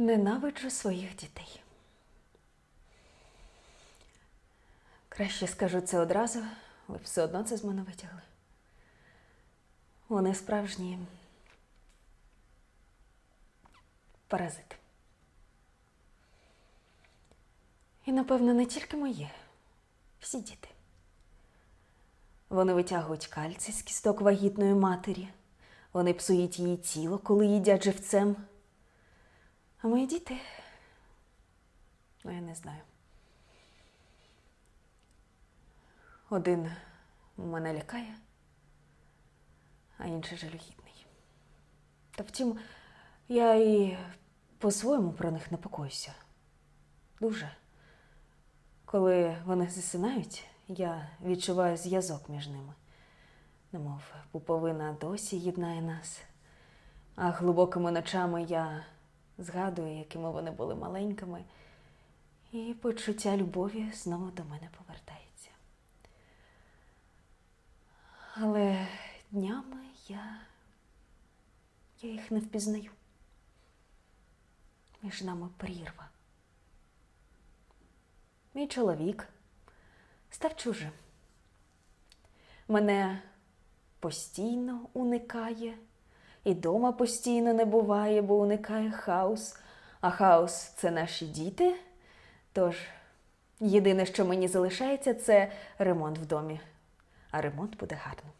Ненавиджу своїх дітей. Краще скажу це одразу, ви все одно це з мене витягли. Вони справжні паразити. І, напевно, не тільки мої, всі діти. Вони витягують кальцій з кісток вагітної матері. Вони псують її тіло, коли їдять живцем. А мої діти, ну я не знаю. Один мене лякає, а інший жалюгідний. Та втім, я і по-своєму про них непокоюся. Дуже. Коли вони засинають, я відчуваю зв'язок між ними. Немов пуповина досі єднає нас, а глибокими ночами я згадую, якими вони були маленькими, і почуття любові знову до мене повертається. Але днями я, я їх не впізнаю. Між нами прірва. Мій чоловік став чужим. Мене постійно уникає, і дома постійно не буває, бо уникає хаос. А хаос це наші діти. Тож єдине, що мені залишається, це ремонт в домі. А ремонт буде гарним.